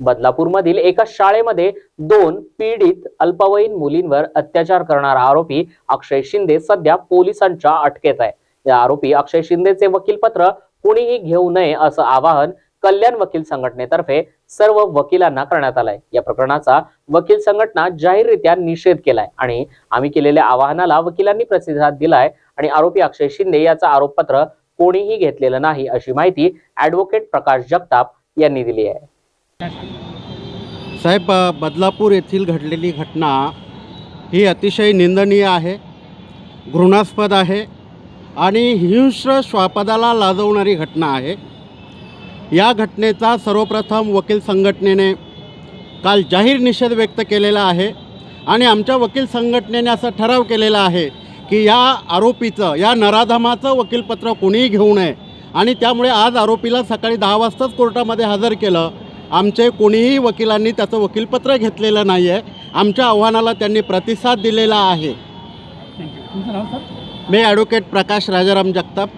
बदलापूरमधील एका शाळेमध्ये दोन पीडित अल्पवयीन मुलींवर अत्याचार करणारा आरोपी अक्षय शिंदे सध्या पोलिसांच्या अटकेत आहे. या आरोपी अक्षय शिंदेचे वकीलपत्र कुणीही घेऊ नये असं आवाहन कल्याण वकील संघटनेतर्फे सर्व वकिलांना करण्यात आलंय. या प्रकरणाचा वकील संघटना जाहीररित्या निषेध केलाय आणि आम्ही केलेल्या आवाहनाला वकिलांनी प्रतिसाद दिलाय आणि आरोपी अक्षय शिंदे याचं आरोपपत्र कोणीही घेतलेलं नाही अशी माहिती ऍडव्होकेट प्रकाश जगताप यांनी दिली आहे. साहेब बदलापूर येथील घडलेली घटना ही अतिशय निंदनीय आहे घृणास्पद आहे आणि हिंस्र स्वापदाला लाजवणारी घटना आहे. या घटनेचा सर्वप्रथम वकील संघटनेने काल जाहीर निषेध व्यक्त केलेला आहे आणि आमच्या वकील संघटनेने असा ठराव केलेला आहे की या आरोपीचं या नराधमाचं वकीलपत्र कोणीही घेऊ नये. आणि त्यामुळे आज आरोपीला सकाळी दहा वाजताच कोर्टामध्ये हजर केलं. आमचे कोणीही वकिलांनी त्याचं वकीलपत्र घेतलेलं नाही आहे आमच्या आव्हानाला त्यांनी प्रतिसाद दिलेला आहे. मी ॲडव्होकेट प्रकाश राजाराम जगताप.